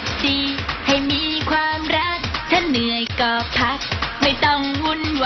ดดี ให้มีความรัก ถ้าเหนื่อยก็พัก ไม่ต้องวุ่นวาย